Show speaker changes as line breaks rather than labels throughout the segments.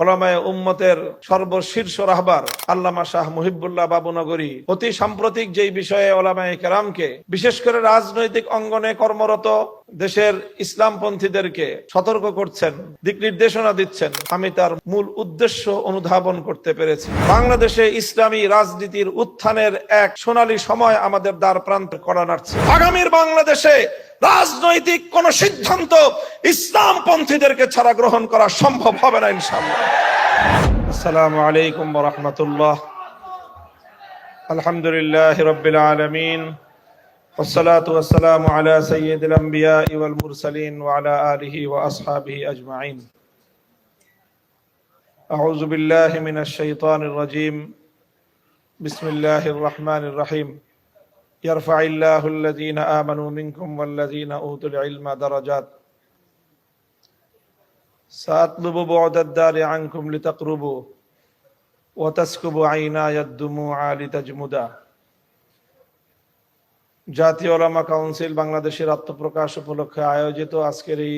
ওলামায় উম্মতের সর্বশীর্ষ রাহবার আল্লামা শাহ মুহিবুল্লাহ বাবুনগরী। অতি সাম্প্রতিক যেই বিষয়ে ওলামায় কেরামকে, বিশেষ করে রাজনৈতিক অঙ্গনে কর্মরত দেশের ইসলামপন্থীদেরকে সতর্ক করছেন, দিক নির্দেশনা দিচ্ছেন, আমি তার মূল উদ্দেশ্য অনুধাবন করতে পেরেছি। বাংলাদেশে ইসলামী রাজনীতির উত্থানের এক সোনালী সময় আমাদের দ্বার প্রান্ত করা নাড়ছে আগামীর বাংলাদেশে রাজনৈতিক কোন সিদ্ধান্ত ইসলাম পন্থীদেরকে ছাড়া গ্রহণ করা সম্ভব হবে না ইনশাআল্লাহ আসসালামু আলাইকুম ওয়া রাহমাতুল্লাহ আলহামদুলিল্লাহ রাব্বিল আলামিন والصلاة والسلام على سيد الأنبياء والمرسلين وعلى آله وأصحابه أجمعين أعوذ بالله من الشيطان الرجيم بسم الله الرحمن الرحيم يرفع الله الذين آمنوا منكم والذين أوتوا العلم درجات سأطلب بعد الدار عنكم لتقربوا وتسكب عيناي الدموع لتجمدا জাতীয় ওলামা কাউন্সিল বাংলাদেশের আত্মপ্রকাশ উপলক্ষে আয়োজিত আজকের এই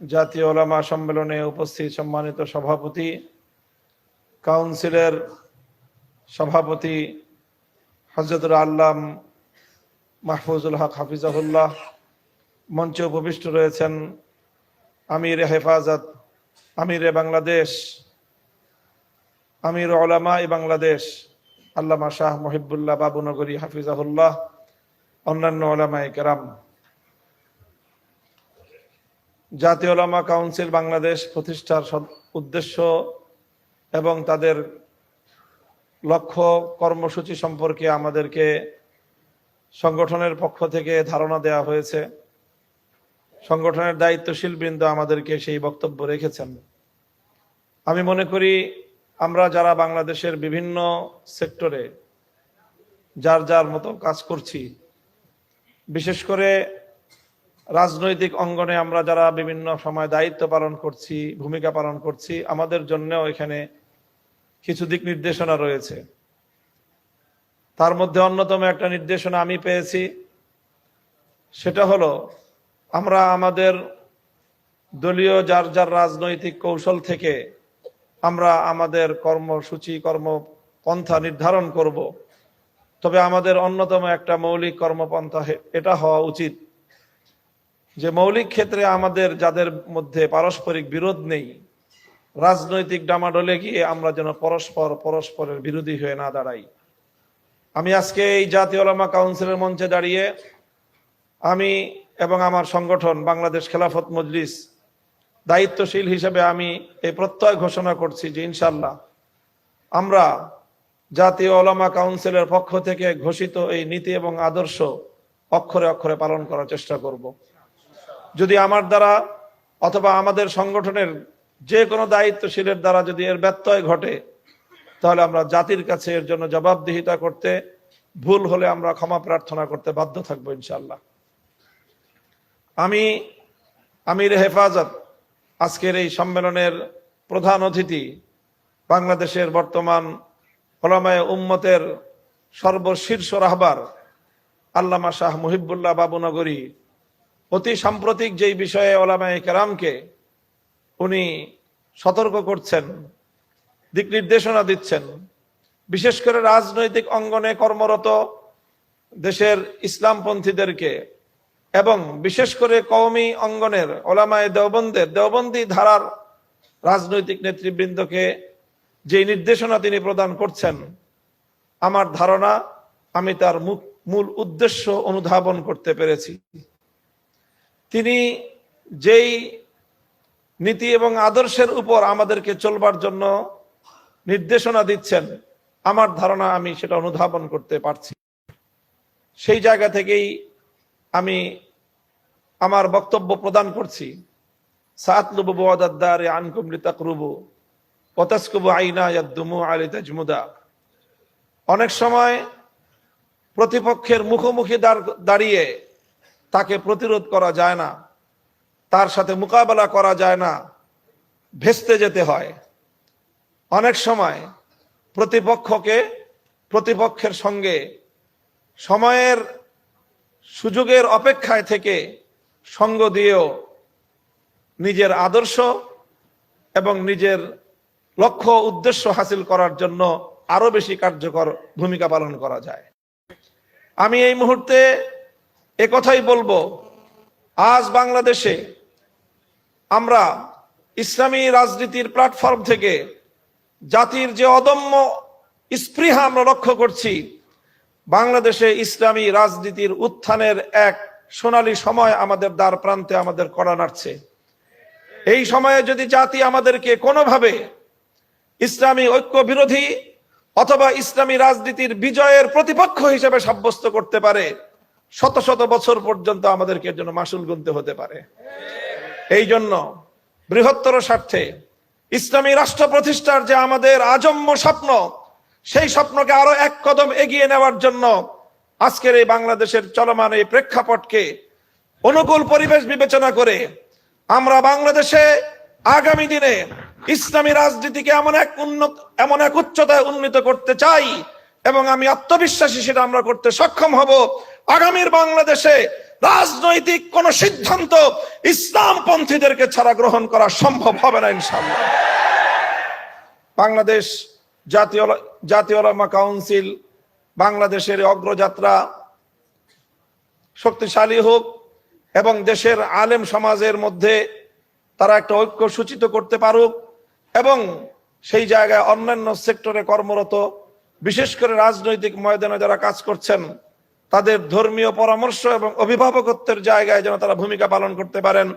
জাতীয় ওলামা সম্মেলনে উপস্থিত সম্মানিত সভাপতি কাউন্সিলের সভাপতি হজরতুল আল্লাম মাহফুজুল হক হাফিজাহুল্লাহ মঞ্চে উপবিষ্ট রয়েছেন আমির হেফাজত, আমিরে বাংলাদেশ, আমির ওলামা এ বাংলাদেশ, আল্লামা শাহ মহিবুল্লাহ বাবুনগরী হাফিজাহুল্লাহ, অন্যান্য ওলামাই কেরাম। জাতীয় ওলামা কাউন্সিল বাংলাদেশ প্রতিষ্ঠার উদ্দেশ্য এবং তাদের লক্ষ্য কর্মসূচি সম্পর্কে আমাদেরকে সংগঠনের পক্ষ থেকে ধারণা দেওয়া হয়েছে। সংগঠনের দায়িত্বশীল বৃন্দ আমাদেরকে সেই বক্তব্য রেখেছেন। আমি মনে করি আমরা যারা বাংলাদেশের বিভিন্ন সেক্টরে যার যার মতো কাজ করছি, বিশেষ করে রাজনৈতিক অঙ্গনে আমরা যারা বিভিন্ন সময় দায়িত্ব পালন করছি, ভূমিকা পালন করছি, আমাদের জন্যও এখানে কিছু দিক নির্দেশনা রয়েছে। তার মধ্যে অন্যতম একটা নির্দেশনা আমি পেয়েছি। সেটা হলো, আমরা আমাদের দলীয় যার যার রাজনৈতিক কৌশল থেকে আমরা আমাদের কর্মসূচি, কর্মপন্থা নির্ধারণ করব। তবে আমাদের অন্যতম একটা মৌলিক কর্মপন্থা এটা হওয়া উচিত। যে মৌলিক ক্ষেত্রে আমাদের যাদের মধ্যে পারস্পরিক বিরোধ নেই রাজনৈতিক ডামাডোলে গিয়ে আমরা যেন পরস্পর, পরস্পরের বিরোধী হয়ে না দাঁড়াই। আমি আজকে এই জাতীয় ওলামা কাউন্সিলের মঞ্চে দাঁড়িয়ে আমি এবং আমার সংগঠন বাংলাদেশ খেলাফত মজলিস দায়িত্বশীল হিসেবে আমি এই প্রত্যয় ঘোষণা করছি যে ইনশাল্লাহ আমরা জাতীয় ওলামা কাউন্সিলের পক্ষ থেকে ঘোষিত এই নীতি এবং আদর্শ অক্ষরে অক্ষরে পালন করার চেষ্টা করব। যদি আমার দ্বারা অথবা আমাদের সংগঠনের যে কোনো দায়িত্বশীলের দ্বারা যদি এর ব্যত্যয় ঘটে, তাহলে আমরা জাতির কাছে এর জন্য জবাবদিহিতা করতে, ভুল হলে আমরা ক্ষমা প্রার্থনা করতে বাধ্য থাকব ইনশাল্লাহ আমি আমির হেফাজত, আজকের এই সম্মেলনের প্রধান অতিথি বাংলাদেশের বর্তমান ওলামায় উম্মতের সর্বশীর্ষ রাহবার আল্লামা শাহ মুহিবুল্লাহ বাবুনগরী অতি সাম্প্রতিক যেই বিষয়ে ওলামায় কেরামকে উনি সতর্ক করছেন, দিক নির্দেশনা দিচ্ছেন। বিশেষ করে রাজনৈতিক অঙ্গনে কর্মরত দেশের ইসলামপন্থীদেরকে এবং বিশেষ করে কওমি অঙ্গনের ওলামায় দেওবন্দের, দেওবন্দি ধারার রাজনৈতিক নেতৃবৃন্দকে যে নির্দেশনা তিনি প্রদান করছেন, আমার ধারণা আমি তার মূল উদ্দেশ্য অনুধাবন করতে পেরেছি। তিনি যেই নীতি এবং আদর্শের উপর আমাদেরকে চলবার জন্য নির্দেশনা দিচ্ছেন। আমার ধারণা আমি সেটা অনুধাবন করতে পারছি। সেই জায়গা থেকেই আমি আমার বক্তব্য প্রদান করছি। অনেক সময় প্রতিপক্ষের মুখোমুখি দাঁড়- দাঁড়িয়ে তাকে প্রতিরোধ করা যায় না। তার সাথে মোকাবেলা করা যায় না, ভেস্তে যেতে হয়। অনেক সময় প্রতিপক্ষকে প্রতিপক্ষের সঙ্গে সময়ের সুযোগের অপেক্ষায় থেকে সঙ্গ দিয়েও নিজের আদর্শ এবং নিজের লক্ষ্য উদ্দেশ্য হাসিল করার জন্য আরও বেশি কার্যকর ভূমিকা পালন করা যায়। আমি এই মুহূর্তে কথাই বলব, আজ বাংলাদেশে আমরা ইসলামী রাজনীতির প্ল্যাটফর্ম থেকে জাতির যে অদম্য স্পৃহা আমরা লক্ষ্য করছি, বাংলাদেশে ইসলামী রাজনীতির উত্থানের এক সোনালী সময় আমাদের দ্বার প্রান্তে আমাদের করা নাড়ছে। এই সময়ে যদি জাতি আমাদেরকে কোনোভাবে ইসলামী ঐক্য বিরোধী অথবা ইসলামী রাজনীতির বিজয়ের প্রতিপক্ষ হিসেবে সাব্যস্ত করতে পারে, শত শত বছর পর্যন্ত আমাদেরকে জন্য মাসুল গুনতে হতে পারে। এই জন্য বৃহত্তর স্বার্থে ইসলামী রাষ্ট্র প্রতিষ্ঠার যে আমাদের আজম্য স্বপ্ন, সেই স্বপ্নকে আরও এক কদম এগিয়ে নেওয়ার জন্য আজকের এই বাংলাদেশের চলমান এই প্রেক্ষাপটকে অনুকূল পরিবেশ বিবেচনা করে আমরা বাংলাদেশে আগামী দিনে ইসলামী রাজনীতিকে এমন এক উন্নত, এমন এক উচ্চতায় উন্নীত করতে চাই এবং আমি আত্মবিশ্বাসী সেটা আমরা করতে সক্ষম হব। আগামীর বাংলাদেশে রাজনৈতিক কোন সিদ্ধান্ত ইসলাম পন্থীদেরকে ছাড়া গ্রহণ করা সম্ভব হবে না ইনশাল্লাহ বাংলাদেশ জাতীয় জাতীয় ওলামা কাউন্সিল বাংলাদেশের অগ্রযাত্রা শক্তিশালী হোক এবং দেশের আলেম সমাজের মধ্যে তারা একটা ঐক্য সূচিত করতে পারুক এবং সেই জায়গায় অন্যান্য সেক্টরে কর্মরত, বিশেষ করে রাজনৈতিক ময়দানে যারা কাজ করছেন তাদের ধর্মীয় পরামর্শ এবং অভিভাবকত্বের জায়গায় যেন তারা ভূমিকা পালন করতে পারেন।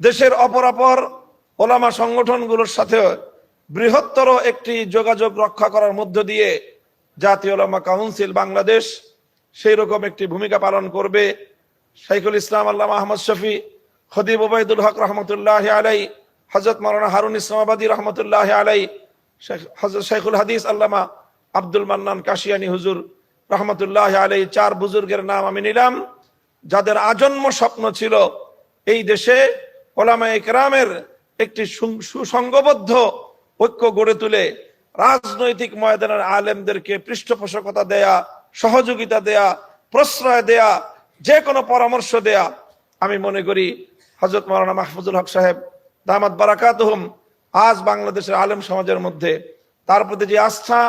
দেশের অপরাপর ওলামা সংগঠনগুলোর সাথে বৃহত্তর একটি যোগাযোগ রক্ষা করার মধ্য দিয়ে জাতীয় ওলামা কাউন্সিল বাংলাদেশ সেই রকম একটি ভূমিকা পালন করবে। শাইখুল ইসলাম আল্লাহ আহমদ শফি, খদিব ওবায়দুল হক রহমতুল্লাহ আলাই হজরত মৌলানা হারুন ইসলামাবাদী রহমতুল্লাহ আলাই হজরত শাইখুল হাদিস আল্লামা আব্দুল মান্নান কাশিয়ানি হুজুর রহমতুল্লাহ আলাই চার বুজুর্গের নাম আমি নিলাম, যাদের আজন্ম স্বপ্ন ছিল এই দেশে ওলামা একরামের একটি সুসংগবদ্ধ ঐক্য গড়ে তুলে রাজনৈতিক ময়দানের আলেমদেরকে পৃষ্ঠপোষকতা দেয়া, সহযোগিতা দেয়া, প্রশ্রয় দেয়া, যে কোনো পরামর্শ দেয়া, আমি মনে করি হজরত মৌলানা মাহফুজুল হক সাহেব দামাত বারাকাতহম আজ বাংলাদেশের আলেম সমাজের মধ্যে তার প্রতি যে আস্থা,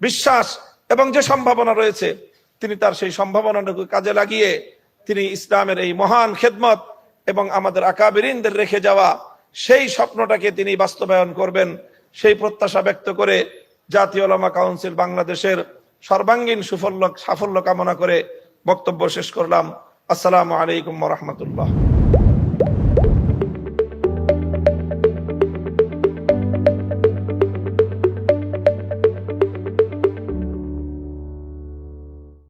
বিশ্বাস এবং যে সম্ভাবনা রয়েছে, তিনি তার সেই সম্ভাবনাটুকু কাজে লাগিয়ে তিনি ইসলামের এই মহান খেদমত এবং আমাদের আকাবিরিনদের রেখে যাওয়া সেই স্বপ্নটাকে তিনি বাস্তবায়ন করবেন, সেই প্রত্যাশা ব্যক্ত করে জাতীয় ওলামা কাউন্সিল বাংলাদেশের সর্বাঙ্গীন সুফল্য সাফল্য কামনা করে বক্তব্য শেষ করলাম। আসসালামু আলাইকুম রহমতুল্লাহ।